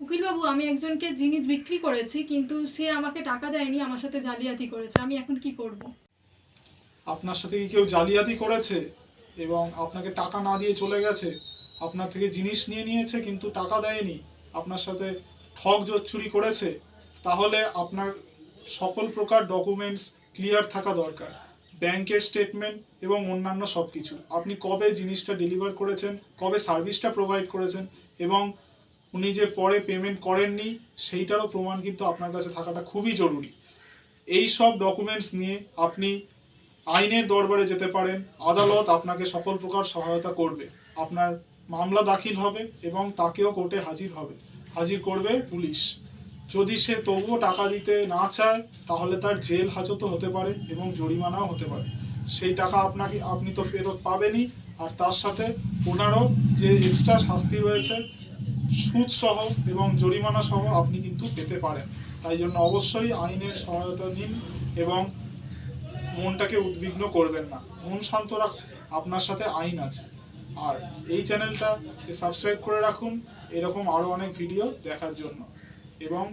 উকিলবাবু, আমি একজনকে জিনিস বিক্রি করেছি, কিন্তু সে আমাকে টাকা দেয়নি, আমার সাথে জালিয়াতি করেছে। আমি এখন কি করব? আপনার সাথে কি কেউ জালিয়াতি করেছে এবং আপনাকে টাকা না দিয়ে চলে গেছে? আপনার থেকে জিনিস নিয়ে নিয়েছে, কিন্তু টাকা দেয়নি। আপনার সাথে ঠক জোচ্চুরি করেছে। তাহলে আপনার সকল প্রকার ডকুমেন্টস ক্লিয়ার থাকা দরকার। ব্যাংকের স্টেটমেন্ট এবং অন্যান্য সব কিছু আপনি কবে জিনিসটা ডেলিভার করেছেন, কবে সার্ভিসটা প্রোভাইড করেছেন এবং উনি যে পরে পেমেন্ট করেননি, সেইটারও প্রমাণ কিন্তু আপনার কাছে থাকাটা খুবই জরুরি। এই সব ডকুমেন্টস নিয়ে আপনি আইনের দরবারে যেতে পারেন, আদালত আপনাকে সকল প্রকার সহায়তা করবে। আপনার মামলা দাখিল হবে এবং তাকেও কোর্টে হাজির হবে। হাজির করবে পুলিশ। যদি সে তবুও টাকা দিতে না চায়, তাহলে তার জেল হাজতও হতে পারে এবং জরিমানাও হতে পারে। সেই টাকা আপনাকে, আপনি তো ফেরত পাবেনই। আর তার সাথে ওনারও যে এক্সট্রা শাস্তি রয়েছে সুদ সহ এবং জরিমানা সহ আপনি কিন্তু পেতে পারেন। তাই জন্য অবশ্যই আইনের সহায়তা নিন এবং মনটাকে উদ্বিগ্ন করবেন না। মন শান্ত রাখুন আপনার সাথে আইন আছে। আর এই চ্যানেলটা সাবস্ক্রাইব করে রাখুন, এরকম আরও অনেক ভিডিও দেখার জন্য। এবং